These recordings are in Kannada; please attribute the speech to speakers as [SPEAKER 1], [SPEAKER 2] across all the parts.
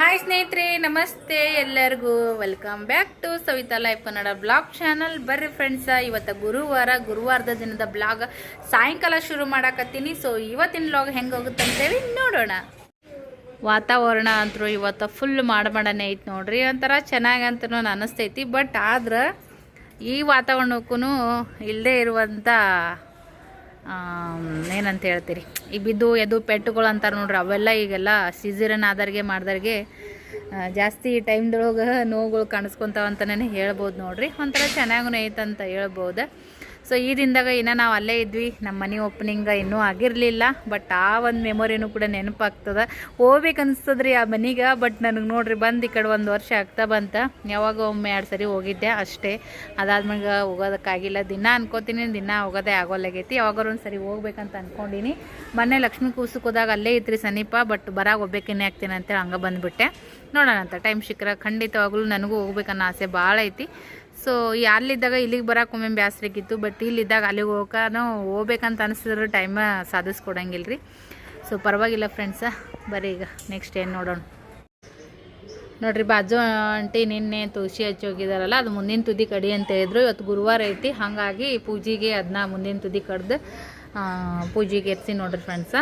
[SPEAKER 1] ಹಾಯ್ ಸ್ನೇಹಿತರೆ, ನಮಸ್ತೆ ಎಲ್ಲರಿಗೂ. Welcome back to Savitha life Kannada blog channel ಬರ್ರಿ ಫ್ರೆಂಡ್ಸ ಇವತ್ತು ಗುರುವಾರ, ಗುರುವಾರದ ದಿನದ ಬ್ಲಾಗ್ ಸಾಯಂಕಾಲ ಶುರು ಮಾಡಾಕತ್ತೀನಿ. ಸೊ ಇವತ್ತಿನ ಬ್ಲಾಗ್ ಹೆಂಗೆ ಹೋಗುತ್ತೆ ಅಂತೇಳಿ ನೋಡೋಣ. ವಾತಾವರಣ ಅಂತರೂ ಇವತ್ತು ಫುಲ್ ಮಾಡಮಡನೆ ಐತೆ ನೋಡ್ರಿ. ಒಂಥರ ಚೆನ್ನಾಗಂತೂ ಅಂತನೂ ಅನಿಸ್ತೈತಿ. ಬಟ್ ಆದ್ರೆ ಈ ವಾತಾವರಣಕ್ಕೂ ಇಲ್ಲದೆ ಇರುವಂಥ ಏನಂತ ಹೇಳ್ತೀರಿ? ಈ ಬಿದ್ದು ಎದು ಪೆಟ್ಟುಗಳು ಅಂತಾರೆ ನೋಡ್ರಿ ಅವೆಲ್ಲ ಈಗೆಲ್ಲ ಸಿಝಿರನ್ ಆದರ್ಗೆ ಮಾಡ್ದವ್ರಿಗೆ ಆ, ಜಾಸ್ತಿ ಟೈಮ್ದೊಳಗೆ ನೋವುಗಳು ಕಾಣಿಸ್ಕೊತಾವಂತನೇ ಹೇಳ್ಬೋದು ನೋಡ್ರಿ. ಒಂಥರ ಚೆನ್ನಾಗೂ ಐತಂತ ಹೇಳ್ಬೋದು. ಸೊ ಈ ದಿನದಾಗ ಇನ್ನೂ ನಾವು ಅಲ್ಲೇ ಇದ್ವಿ. ನಮ್ಮ ಮನೆ ಓಪನಿಂಗ್ ಇನ್ನೂ ಆಗಿರಲಿಲ್ಲ. ಬಟ್ ಆ ಒಂದು ಮೆಮೊರಿನೂ ಕೂಡ ನೆನಪಾಗ್ತದೆ. ಹೋಗ್ಬೇಕು ಅನಿಸ್ತದ್ರಿ ಆ ಮನೆಗೆ. ಬಟ್ ನನಗೆ ನೋಡ್ರಿ ಬಂದು ಈ ಕಡೆ ಒಂದು ವರ್ಷ ಆಗ್ತಾ ಬಂತ. ಯಾವಾಗ ಒಮ್ಮೆ ಎರಡು ಸರಿ ಹೋಗಿದ್ದೆ ಅಷ್ಟೇ. ಅದಾದ್ಮೇಲೆ ಹೋಗೋದಕ್ಕಾಗಿಲ್ಲ. ದಿನ ಅನ್ಕೋತೀನಿ. ದಿನ ಹೋಗೋದೇ ಆಗೋಲ್ಲಾಗೈತಿ. ಯಾವಾಗಾರು ಒಂದು ಸರಿ ಹೋಗ್ಬೇಕಂತ ಅಂದ್ಕೊಂಡಿನಿ ಮೊನ್ನೆ ಲಕ್ಷ್ಮೀ ಕೂಸಕ್ಕೆ ಹೋದಾಗ ಅಲ್ಲೇ ರೀ ಸಮೀಪ. ಬಟ್ ಬರಾಗ ಹೋಗ್ಬೇಕೇನೆ ಆಗ್ತೀನಿ ಅಂತೇಳಿ ಹಂಗೆ ಬಂದುಬಿಟ್ಟೆ. ನೋಡೋಣ ಅಂತ ಟೈಮ್ ಸಿಕ್ಕರೆ ಖಂಡಿತವಾಗ್ಲೂ ನನಗೂ ಹೋಗ್ಬೇಕನ್ನೋ ಆಸೆ ಭಾಳ ಐತಿ. ಸೊ ಅಲ್ಲಿದ್ದಾಗ ಇಲ್ಲಿಗೆ ಬರೋಕೆ ಒಮ್ಮೆ ಬ್ಯಾಸ್ರಿಗಿತ್ತು ಬಟ್ ಇಲ್ಲಿದ್ದಾಗ ಅಲ್ಲಿಗೆ ಹೋಗೋಕೆ ಹೋಗ್ಬೇಕಂತ ಅನಿಸಿದ್ರೆ ಟೈಮ ಸಾಧಿಸ್ಕೊಡಂಗಿಲ್ಲ ರೀ ಸೊ ಪರವಾಗಿಲ್ಲ ಫ್ರೆಂಡ್ಸ ಬರೀ ಈಗ ನೆಕ್ಸ್ಟ್ ಏನು ನೋಡೋಣ. ನೋಡ್ರಿ ಬಾಜು ಆಂಟಿ ನಿನ್ನೆ ತುಳಸಿ ಹಚ್ಚಿ ಹೋಗಿದಾರಲ್ಲ, ಅದು ಮುಂದಿನ ತುದಿ ಕಡಿ ಅಂತ ಹೇಳಿದ್ರು. ಇವತ್ತು ಗುರುವಾರ ಐತಿ, ಹಾಗಾಗಿ ಪೂಜೆಗೆ ಅದನ್ನ ಮುಂದಿನ ತುದಿ ಕಡ್ದು ಪೂಜೆಗೆ ಎತ್ಸಿ ನೋಡ್ರಿ ಫ್ರೆಂಡ್ಸ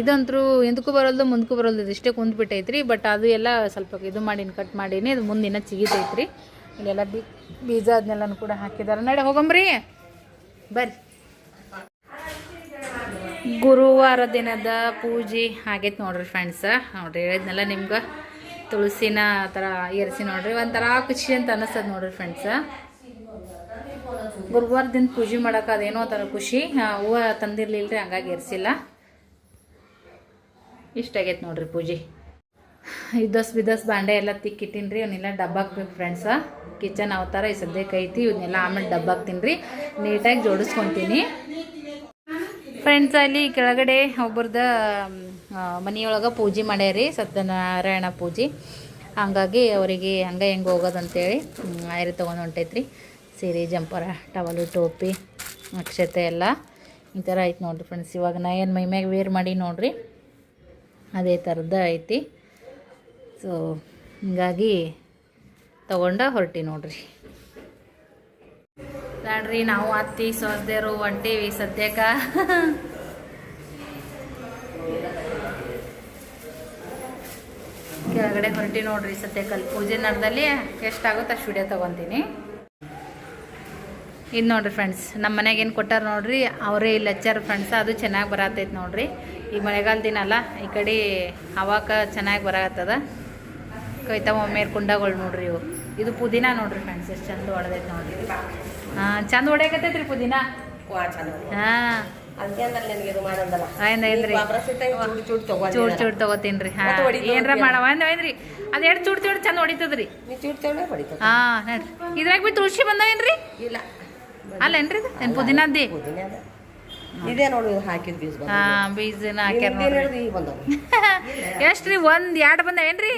[SPEAKER 1] ಇದಂತರೂ ಎಂದಕ್ಕೂ ಬರೋಲ್ದು, ಮುಂದಕ್ಕೂ ಬರೋಲ್ದು, ಇದಿಷ್ಟೇ ಕುಂದ್ಬಿಟ್ಟೈತ್ರಿ. ಬಟ್ ಅದು ಎಲ್ಲ ಸ್ವಲ್ಪ ಇದು ಮಾಡೀನಿ ಕಟ್ ಮಾಡೀನಿ, ಅದು ಮುಂದಿನ ಚಿಗಿತೈತ್ರಿ. ಇಲ್ಲೆಲ್ಲ ಬಿ ಬೀಜ ಅದನ್ನೆಲ್ಲನೂ ಕೂಡ ಹಾಕಿದ್ದಾರೆ. ನಡೆ ಹೋಗಂಬ್ರಿ. ಬರ್ರಿ. ಗುರುವಾರ ದಿನದ ಪೂಜೆ ಆಗೈತೆ ನೋಡ್ರಿ ಫ್ರೆಂಡ್ಸ ನೋಡ್ರಿ ಹೇಳಿದ್ನೆಲ್ಲ ನಿಮ್ಗೆ ತುಳಸಿನ ಆ ಥರ ಏರಿಸಿ ನೋಡ್ರಿ. ಒಂಥರ ಖುಷಿ ಅಂತ ಅನ್ನಿಸ್ತದೆ ನೋಡ್ರಿ ಫ್ರೆಂಡ್ಸ ಗುರುವಾರ ದಿನ ಪೂಜೆ ಮಾಡೋಕೆ ಅದೇನೋ ಥರ ಖುಷಿ. ಹೂವು ತಂದಿರ್ಲಿಲ್ಲ ರೀ ಹಂಗಾಗಿ ಏರಿಸಿಲ್ಲ. ಇಷ್ಟ ಆಗೈತೆ ನೋಡ್ರಿ ಪೂಜೆ. ಇದ್ದಸ್ ಬಿದ್ದಸ್ ಬಾಂಡೆ ಎಲ್ಲ ತಿಕ್ಕಿಟ್ಟಿನಿ ರೀ ಇವನ್ನೆಲ್ಲ ಡಬ್ಬ ಹಾಕ್ಬೇಕು ಫ್ರೆಂಡ್ಸ ಕಿಚನ್ ಅವತಾರ ಈ ಸದ್ಯಕ್ಕೆ ಐತಿ ಇವನ್ನೆಲ್ಲ ಆಮೇಲೆ ಡಬ್ಬ ಹಾಕ್ತೀನಿ ನೀಟಾಗಿ ಜೋಡಿಸ್ಕೊತೀನಿ. ಫ್ರೆಂಡ್ಸ್ ಅಲ್ಲಿ ಕೆಳಗಡೆ ಒಬ್ಬರದ ಮನೆಯೊಳಗೆ ಪೂಜೆ ಮಾಡ್ಯಾರಿ, ಸತ್ಯನಾರಾಯಣ ಪೂಜೆ. ಹಂಗಾಗಿ ಅವರಿಗೆ ಹಂಗೆ ಹೆಂಗೆ ಹೋಗೋದಂತೇಳಿ ಆಯ್ರಿ ತೊಗೊಂಡು ಹೊಂಟೈತ್ರಿ. ಸೀರೆ, ಜಂಪರ, ಟವಲು, ಟೋಪಿ, ಅಕ್ಷತೆ ಎಲ್ಲ ಈ ಥರ ಐತೆ ನೋಡಿರಿ ಫ್ರೆಂಡ್ಸ್ ಇವಾಗ ನಾ ಏನು ಮೈಮ್ಯಾಗ ವೇರ್ ಮಾಡಿ ನೋಡಿರಿ, ಅದೇ ಥರದ್ದು ಐತಿ. ಸೊ ಹೀಗಾಗಿ ತಗೊಂಡ ಹೊರಟಿ ನೋಡ್ರಿ. ನೋಡ್ರಿ ನಾವು ಅತ್ತಿ, ಸೋಸ್ದೇರು ಹೊಂಟೀವಿ ಸದ್ಯಕ್ಕ. ಕೆಳಗಡೆ ಹೊರಟಿ ನೋಡ್ರಿ ಸದ್ಯಕ್ಕೆ ಅಲ್ಲಿ ಪೂಜೆ ನಡ್ದಲ್ಲಿ ಎಷ್ಟಾಗುತ್ತೆ ಅಷ್ಟು ವಿಡಿಯೋ ತಗೊತೀನಿ. ಇದು ನೋಡ್ರಿ ಫ್ರೆಂಡ್ಸ್ ನಮ್ಮ ಮನೆಗೆ ಏನು ಕೊಟ್ಟಾರ ನೋಡ್ರಿ, ಅವರೇ ಇಲ್ಲಿ ಹಚ್ಚಾರ ಫ್ರೆಂಡ್ಸ್ ಅದು ಚೆನ್ನಾಗಿ ಬರತೈತೆ ನೋಡ್ರಿ. ಈ ಮಳೆಗಾಲ ದಿನ ಅಲ್ಲ, ಈ ಕಡೆ ಹವಾಕ ಚೆನ್ನಾಗಿ ಬರತ್ತದ ಕೈತಾವ ಒಮ್ಮೆ ಕುಂಡಗಳು ನೋಡ್ರಿ ಇವು. ಇದು ಪುದೀನ ನೋಡ್ರಿ ಫ್ರೆಂಡ್ಸ್ ಎಷ್ಟು ಚಂದ ಹೊಡೆದೈತೆ ನೋಡ್ರಿ. ಹಾಂ ಚಂದ ಹೊಡೆಯಕತ್ತೈತ್ರಿ ಪುದೀನ? ಹಾಂ.
[SPEAKER 2] ಅಂದ್ರೆ ಚೂಡ್ ಚೂಡ್ ತಗೋತೀನ್ರಿ.
[SPEAKER 1] ಏನರ ಮಾಡವ? ಅಂದ್ ಐತ್ರಿ ಅದು ಎರಡು ಚೂಡ್ ಚೂಡ್ ಚಂದ ಹೊಡಿತದ್ರಿ. ಹಾಂ ನೋಡ್ರಿ. ಇದ್ರಾಗ ಬಿ ತುಳಸಿ ಬಂದವೇನ್ರಿ?
[SPEAKER 2] ಇಲ್ಲ.
[SPEAKER 1] ಅಲ್ಲೇನ್ರಿ ಏನು ಪುದೀನದ್ದಿ?
[SPEAKER 2] ಇದೇ ನೋಡಿ ಹಾಕಿದ ಬೀಜ ಬಂದ
[SPEAKER 1] ಹಾಂ ಬೀಜನ ಹಾಕ್ಯಾರ
[SPEAKER 2] ಹಿಂದಿನ
[SPEAKER 1] ನೋಡ್ರಿ.
[SPEAKER 2] ಹಿಡ್ದು
[SPEAKER 1] ಎಷ್ಟು ರೀ ಒಂದು ಎರಡು ಬಂದವೇನ್ರಿ?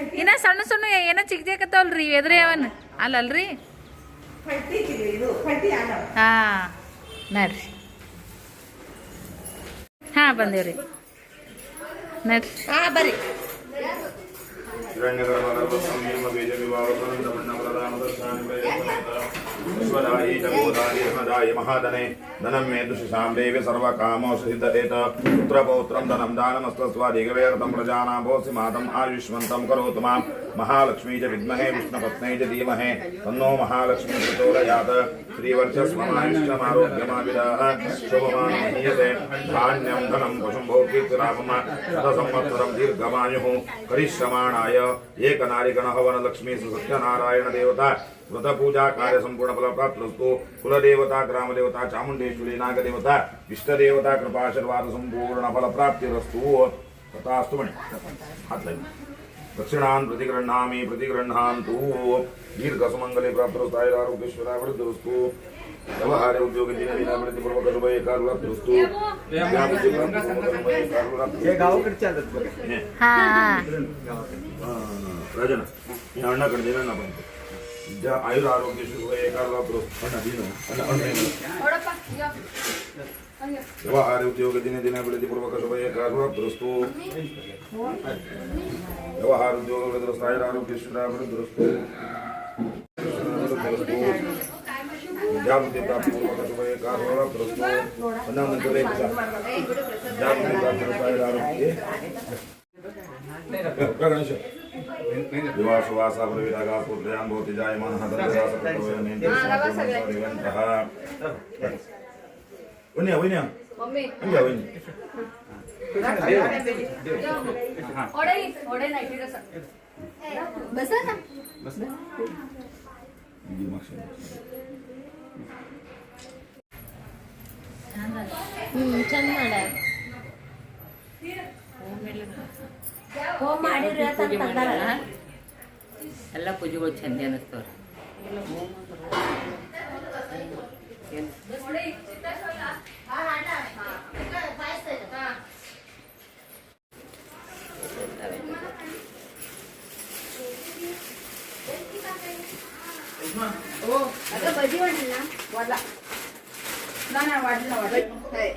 [SPEAKER 1] ಇನ್ನ ಸಣ್ಣ ಸಣ್ಣ ಏನೋ ಚಿಕ್ಕದೇಕತ್ತವಲ್ರಿ ಎದ್ರೆ ಅವನ್. ಅಲ್ಲಲ್ರಿ? ಹಾ, ನೋಡ್ರಿ. ಹಾಂ, ಬಂದೇವ್ರಿ. ನಡ್ರಿ.
[SPEAKER 2] ಹಾ, ಬರ್ರಿ.
[SPEAKER 3] महादने धनं मे दुषिषां देवी सर्वकामोषिद्धेत पुत्रपौत्रं धनं दानमस्तस्वादिगवेर्तं प्रजानां भोसि मातम् आयुष्मन्तं करोतु माँ महालक्ष्मी च विद्महे, विष्णुपत्नै च धीमहे। तन्नो महालक्ष्मी प्रचोदयात्। श्रीवर्चस्वमायुष्टमारोग्यमाविदाः शोभमान् महीयते धान्यं, धनं पशुम्भो कीर्तिरापम शतसंवत्सरं दीर्घमायुः। करिश्रमाणाय एकनारिगणहवनलक्ष्मी सुसत्यनारायणदेवता व्रतपूजा कार्यसम्पूर्णफलप्राप्तस्तु कुलदेवता, ग्रामदेवता, चामुण्डेश्वरी, नागदेवता। इष्टदेवता, कृपाशीर्वादसम्पूर्णफलप्राप्तिरस्तु। तथास्तु मणि। हात दक्षिणान् प्रतिगृह्णामि प्रतिगृह्णान्तु दीर्घसुमङ्गले प्राप्तरुस्तायदारोग्येश्वरावृद्धरुस्तु व्यवहारे उद्योगे दिनदिनावृत्तिपूर्वकरुपये कारुलाप्तरुस्तु ರಾಜನ ನೀನು ಅಣ್ಣ ವ್ಯವಹಾರ ಉದ್ಯೋಗ ದಿನ ದಿನ ಬೆಳೆದಿಪೂರ್ವಕ ಶುಭಯ ಕಾರಣದುರಸ್ತು ವ್ಯವಹಾರ ಉದ್ಯೋಗ ಬೆಳೆದರು ಸಾಯರ ಆರೋಗ್ಯ ಶ್ರೀರಾಮನ ದುರಸ್ತು ಜಾಗೃತಿ ಪ್ರಾಪ್ತಿಪೂರ್ವಕ ಶುಭಯ ಕಾರಣ ದುರಸ್ತು ಹನ್ನೊಂದು ಜಾಗೃತಿ ಪ್ರಾಪ್ತಿ ಸಾಯರ ಆರೋಗ್ಯ ಗಣೇಶ ದಿವಾಶುವಾಸಾಪರವಿರಾಗಾಸ್ಪುರ್ಯಾಂ ಭವತಿ ಜಾಯಮಾನಃ ತದ್ರಾಸಪ್ರವೇಣ ಮೇಂದ್ರ ವನ್ಯ ವನ್ಯ ಹಂಗೆ ಮಕ್ಷ
[SPEAKER 4] ಹ್ಮ್ ಚಂದ ಮಾಡ್ಯಾರ ಹೋಮ್ ಅಂತಾರಲ್ಲ
[SPEAKER 5] ಎಲ್ಲ ಪೂಜೆಗಳು ಚಂದ ಅನ್ನಿಸ್ತವ್ರಿ
[SPEAKER 1] 啥啥的，白色的。
[SPEAKER 4] 哦。那个白鸡哪？瓦德。哪哪瓦德
[SPEAKER 6] 呢？瓦哎。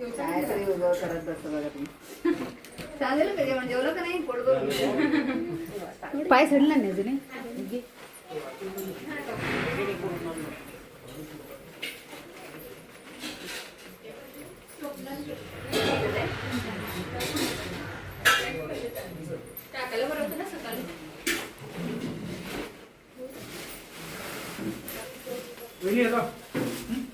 [SPEAKER 6] काय
[SPEAKER 4] तरी
[SPEAKER 6] उगं करत बसतो बघा तुम्ही. चालेल का जेवण जेवलं का नाही? पोट भरून
[SPEAKER 1] पाय सडला नाही अजून
[SPEAKER 4] हा हा हा
[SPEAKER 6] त्याचा एक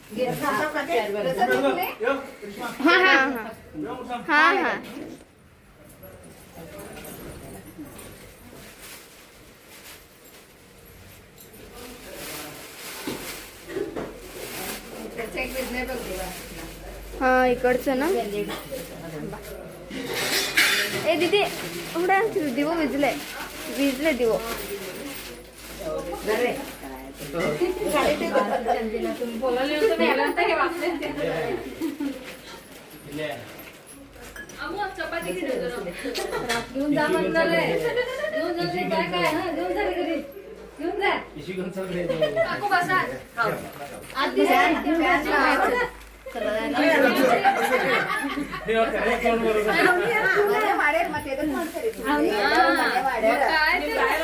[SPEAKER 6] बिझनेस
[SPEAKER 4] हा इकडचं ना? ए दीदी उडा दिवो विजले विजले दिवो.
[SPEAKER 6] घेऊन जा म्हणलं घेऊन जा काय काय हा. घेऊन जा घरी घेऊन जा काकू बसा आधी जा. माझ्या वाड्यात. मग ते वाड्यात.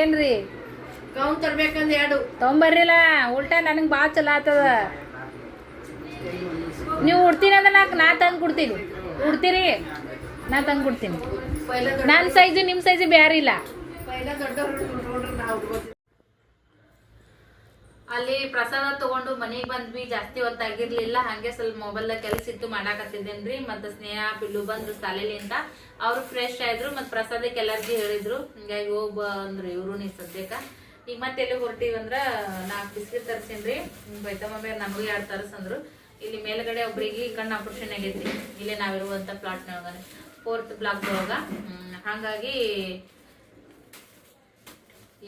[SPEAKER 1] ಏನ್ರಿ?
[SPEAKER 6] ತರ್ಬೇಕಂದ್ ಎರಡು.
[SPEAKER 1] ತೊಂಬರ್ರಿಲ್ಲ ಉಲ್ಟಾ ನನಗೆ ಭಾಳ ಚಲೋ ಆತದ. ನೀವು ಉಡ್ತೀನಿ ಅಂದ್ರೆ ನಾಕ್ ನಾ ತಂದು ಕೊಡ್ತೀನಿ. ಉಡ್ತೀರಿ? ನಾ ತಂದು ಕೊಡ್ತೀನಿ. ನನ್ನ ಸೈಜು ನಿಮ್ಮ ಸೈಜು ಬೇರೆ ಇಲ್ಲ. ಅಲ್ಲಿ ಪ್ರಸಾದ ತಗೊಂಡು ಮನೆಗೆ ಬಂದ್ವಿ, ಜಾಸ್ತಿ ಹೊತ್ತಾಗಿರ್ಲಿಲ್ಲ ಹಂಗೆ ಸ್ವಲ್ಪ ಮೊಬೈಲ್ ಕೆಲಸ ಇತ್ತು ಮಾಡಾಕತ್ತಿದ್ದೇನ್ರಿ. ಮತ್ತೆ ಸ್ನೇಹ, ಪಿಲ್ಲು ಬಂದ್ರು ಶಾಲೆಲಿಂದ ಅವ್ರು ಫ್ರೆಶ್ ಆಯ್ದ್ರು, ಮತ್ತೆ ಪ್ರಸಾದಕ್ಕೆ ಎಲ್ಲಾರ್ಗಿ ಹೇಳಿದ್ರು. ಹಿಂಗಾಗಿ ಹೋಗ್ ಅಂದ್ರೆ ಇವ್ರು ನೀ ಸದ್ಯಕ್ಕ. ಈಗ ಮತ್ತೆ ಎಲ್ಲಿ ಹೊರಟಿವಿ ಅಂದ್ರ ನಾಲ್ಕು ಬಿಸ್ಕಿಟ್ ತರ್ಸಿನ್ರಿ. ಬೈತಮ್ಮ ಬೇರೆ ನಮಗೂ ಎರಡು ತರ್ಸಂದ್ರು. ಇಲ್ಲಿ ಮೇಲ್ಗಡೆ ಒಬ್ರಿಗೆ ಕಣ್ಣು ಆಪರೇಷನ್ ಆಗೈತಿ. ಇಲ್ಲೇ ನಾವಿರುವಂತ ಪ್ಲಾಟ್ನೊಳಗ ಫೋರ್ತ್ ಬ್ಲಾಕ್ ಒಳಗ. ಹಾಗಾಗಿ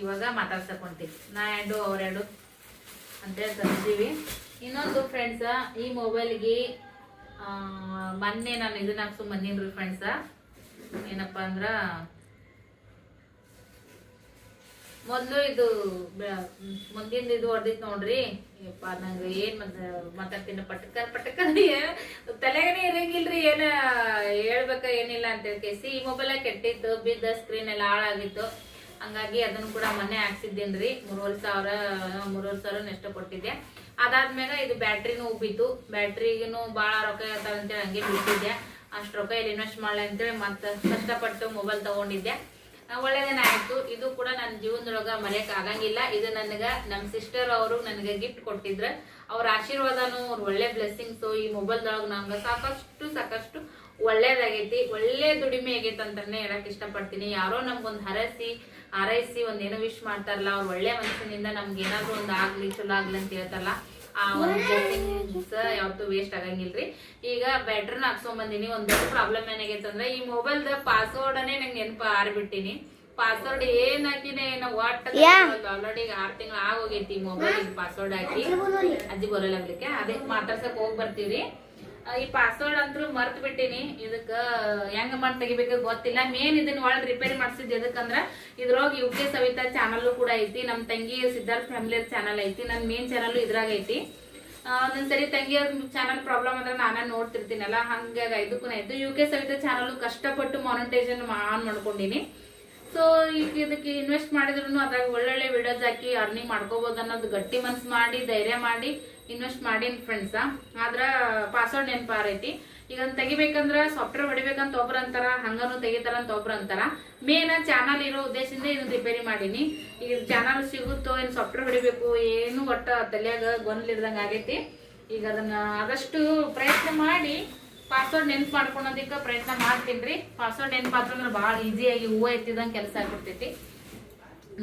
[SPEAKER 1] ಇವಾಗ ಮಾತಾಡ್ಸಕ್ ಹೊಂಟೀವಿ. ನಾ ಎರಡು ಅವ್ರೆರಡು ಅಂತೇಳಿ ತಂದಿದ್ದೀವಿ ಇನ್ನೊಂದು ಫ್ರೆಂಡ್ಸ ಈ ಮೊಬೈಲ್ಗೆ ಮೊನ್ನೆ ನಾನು ಇದನ್ನ ಹಾಕ್ಸು ಬಂದಿನ್ರಿ ಫ್ರೆಂಡ್ಸ ಏನಪ್ಪಾ ಅಂದ್ರ, ಮೊದಲು ಇದು ಮುಂದಿಂದ ಇದು ಹೊಡೆದಿತ್ತು ನೋಡ್ರಿ. ಯಪ್ಪ, ನಂಗೆ ಏನ್ ಮಾತಾಡ್ತೀನಿ ಪಟಕ ಪಟಕ ತಲೆಗೇನೆ ಇರಂಗಿಲ್ರಿ, ಏನ ಹೇಳ್ಬೇಕ ಏನಿಲ್ಲ ಅಂತ ಕೇಸಿ ಈ ಮೊಬೈಲ್ ಕೆಟ್ಟಿತ್ತು, ಬಿದ್ದ ಸ್ಕ್ರೀನ್ ಎಲ್ಲ ಹಾಳಾಗಿತ್ತು. ಹಂಗಾಗಿ ಅದನ್ನು ಕೂಡ ಮೊನ್ನೆ ಹಾಕ್ಸಿದ್ದೇನ್ರಿ ಮೂರುವರೆ ಸಾವಿರ ಮೂರುವರೆ ಸಾವಿರ ಎಷ್ಟು ಕೊಟ್ಟಿದ್ದೆ. ಅದಾದ್ಮೇಲೆ ಇದು ಬ್ಯಾಟ್ರಿನೂ ಉಬ್ಬಿತ್ತು. ಬ್ಯಾಟ್ರಿಗೂ ಭಾಳ ರೊಕ್ಕ ಇರ್ತಾವ ಅಂತೇಳಿ ಹಂಗೆ ಬಿಟ್ಟಿದ್ದೆ. ಅಷ್ಟು ರೊಕ್ಕ ಇಲ್ಲಿ ಇನ್ವೆಸ್ಟ್ ಮಾಡಲಿ ಅಂತೇಳಿ ಮತ್ತೆ ಕಷ್ಟಪಟ್ಟು ಮೊಬೈಲ್ ತಗೊಂಡಿದ್ದೆ. ಒಳ್ಳೇದೇನ ಆಯ್ತು. ಇದು ಕೂಡ ನನ್ನ ಜೀವನದೊಳಗ ಮರೆಯಕ್ಕೆ ಆಗಂಗಿಲ್ಲ. ಇದು ನನಗೆ ನಮ್ಮ ಸಿಸ್ಟರ್ ಅವರು ನನಗೆ ಗಿಫ್ಟ್ ಕೊಟ್ಟಿದ್ರು. ಅವ್ರ ಆಶೀರ್ವಾದನು ಅವ್ರ ಒಳ್ಳೆ ಬ್ಲೆಸ್ಸಿಂಗ್ಸು ಈ ಮೊಬೈಲ್ದೊಳಗೆ ನಮ್ಗೆ ಸಾಕಷ್ಟು ಸಾಕಷ್ಟು ಒಳ್ಳೇದಾಗೈತಿ. ಒಳ್ಳೆ ದುಡಿಮೆ ಆಗೈತೆ ಅಂತಲೇ ಹೇಳಕ್ಕೆ ಇಷ್ಟಪಡ್ತೀನಿ. ಯಾರೋ ನಮ್ಗೊಂದು ಹರಸಿ ಹಾರೈಸಿ ಒಂದ್ ಏನೋ ವಿಶ್ ಮಾಡ್ತಾರಲ್ಲ ಅವ್ರ ಒಳ್ಳೆ ಮನಸ್ಸಿನಿಂದ ನಮ್ಗೆ ಏನಾದ್ರು ಒಂದು ಆಗ್ಲಿ ಚಲೋ ಆಗ್ಲಿ ಅಂತ ಹೇಳ್ತಾರಲ್ಲ ಆ ಒಂದು ಬ್ಲೆಸ್ಸಿಂಗ್ಸ್ ಯಾವತ್ತೂ ವೇಸ್ಟ್ ಆಗಂಗಿಲ್ರಿ ಈಗ ಬ್ಯಾಟ್ರಿನ ಹಾಕ್ಸ್ಕೊಂಡ್ ಬಂದಿನಿ ಒಂದ್ ದೊಡ್ಡ ಪ್ರಾಬ್ಲಮ್ ಏನಾಗೈತೆ ಅಂದ್ರೆ ಈ ಮೊಬೈಲ್ ಪಾಸ್ವರ್ಡ್ ಅನ್ನೇ ನಂಗೆ ನೆನಪ ಆರ್ಬಿಟ್ಟಿನಿ. ಪಾಸ್ವರ್ಡ್ ಏನ್ ಹಾಕಿದೆ ಏನೋ ಒಟ್ಟ ಆಲ್ರೆಡಿ ಆರ್ ತಿಂಗಳ ಆಗೋಗೈತಿ ಮೊಬೈಲ್ ಪಾಸ್ವರ್ಡ್ ಹಾಕಿ. ಅಜ್ಜಿ ಬರೋಲ್ಲ ಆಗ್ಲಿಕ್ಕೆ. ಅದೇ ಮಾತಾಡ್ಸಕ್ ಹೋಗ್ ಬರ್ತೀವ್ರಿ. ಈ ಪಾಸ್ವರ್ಡ್ ಅಂತೂ ಮರ್ತ್ ಬಿಟ್ಟಿನಿ. ಇದಕ್ಕ ಹೆಂಗ ಮಾಡಿ ತೆಗಿಬೇಕು ಗೊತ್ತಿಲ್ಲ. ಮೇನ್ ಇದನ್ನ ಒಳಗ್ ರಿಪೇರಿ ಮಾಡಿಸಿದ್ ಎದಕ್ಕಂದ್ರ, ಇದ್ರೊಳಗೆ ಯು ಕೆ ಸವಿತಾ ಚಾನಲ್ ಕೂಡ ಐತಿ. ನಮ್ ತಂಗಿ ಸಿದ್ಧಾರ್ಥ ಫ್ಯಾಮಿಲಿ ಚಾನಲ್ ಐತಿ. ನನ್ ಮೇನ್ ಚಾನಲ್ ಇದ್ರಾಗ ಐತಿ. ಒಂದೊಂದ್ಸರಿ ತಂಗಿಯವ್ರ ಚಾನಲ್ ಪ್ರಾಬ್ಲಮ್ ಅಂದ್ರೆ ನಾನೇ ನೋಡ್ತಿರ್ತೀನಲ್ಲ. ಹಂಗಾಗಿ ಇದಕ್ಕೂ ಆಯ್ತು ಯು ಕೆ ಸವಿತಾ ಚಾನಲ್ ಕಷ್ಟಪಟ್ಟು ಮಾನಿಟೈಸೇಷನ್ ಆನ್ ಮಾಡ್ಕೊಂಡಿನಿ. ಸೊ ಈಗ ಇದಕ್ಕೆ ಇನ್ವೆಸ್ಟ್ ಮಾಡಿದ್ರು ಅದ್ರಾಗ ಒಳ್ಳೊಳ್ಳೆ ವಿಡಿಯೋಸ್ ಹಾಕಿ ಅರ್ನಿಂಗ್ ಮಾಡ್ಕೋಬಹುದು ಅನ್ನೋದು ಗಟ್ಟಿ ಮನ್ಸ್ ಮಾಡಿ, ಧೈರ್ಯ ಮಾಡಿ ಇನ್ವೆಸ್ಟ್ ಮಾಡೀನಿ ಫ್ರೆಂಡ್ಸ್ ಆದ್ರ ಪಾಸ್ವರ್ಡ್ ನೆನಪಾರೈತಿ. ಈಗ ತೆಗಿಬೇಕಂದ್ರ ಸಾಫ್ಟ್ವೇರ್ ಹೊಡಿಬೇಕಂತ ಒಬ್ರು ಅಂತಾರ, ಹಂಗನು ತೆಗಿತಾರ ಅಂತ ಒಬ್ರು ಅಂತಾರ. ಮೇನ್ ಚಾನಲ್ ಇರೋ ಉದ್ದೇಶದಿಂದ ಇದನ್ನ ರಿಪೇರಿ ಮಾಡೀನಿ. ಈಗ ಚಾನಲ್ ಸಿಗುತ್ತೋ ಏನು ಸಾಫ್ಟ್ವೇರ್ ಹೊಡಿಬೇಕು ಏನು ಒಟ್ಟ ತಲೆಯಾಗ ಗೊಂದಲಿಡ್ದಂಗ ಆಗೈತಿ. ಈಗ ಅದನ್ನ ಆದಷ್ಟು ಪ್ರಯತ್ನ ಮಾಡಿ ಪಾಸ್ವರ್ಡ್ ನೆನ್ಪು ಮಾಡ್ಕೊಳೋದಕ್ಕೆ ಪ್ರಯತ್ನ ಮಾಡ್ತೀನಿ ಪಾಸ್ವರ್ಡ್ ನೆನ್ಪು ಅಂದ್ರೆ ಭಾಳ ಈಸಿಯಾಗಿ ಹೂವು ಎತ್ತಿದಂಗೆ ಕೆಲಸ ಆಗ್ಬಿಡ್ತೈತಿ.